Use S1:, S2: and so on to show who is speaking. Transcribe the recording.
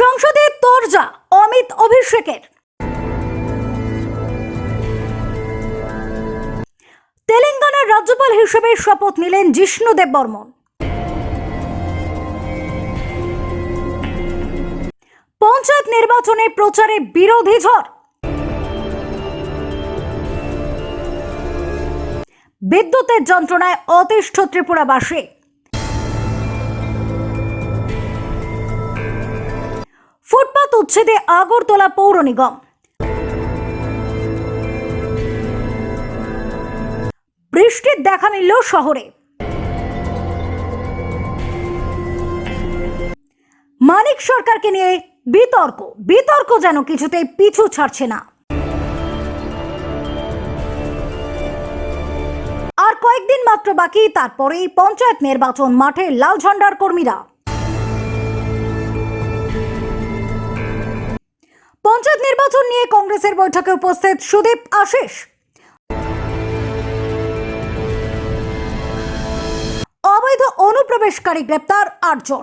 S1: সংসদে তোরজা অমিত অভিষেকের। তেলেঙ্গানার রাজ্যপাল হিসেবে শপথ নিলেন জিষ্ণুদেব বর্মন। পঞ্চায়েত নির্বাচনে প্রচারে বিরোধী ঝড়। বিদ্যুতের যন্ত্রণায় অতিষ্ঠ ত্রিপুরাবাসী। উচ্ছেদে আগরতলা পৌর নিগম। বৃষ্টির দেখা মিলল শহরে। মানিক সরকারকে নিয়ে বিতর্ক বিতর্ক যেন কিছুতেই পিছু ছাড়ছে না। আর কয়েকদিন মাত্র বাকি, তারপরেই পঞ্চায়েত নির্বাচন মাঠে লাল ঝন্ডার কর্মীরা। নির্বাচন নিয়ে কংগ্রেসের বৈঠকে উপস্থিত সুদীপ আশিস। অবৈধ অনুপ্রবেশকারী গ্রেপ্তার আটজন।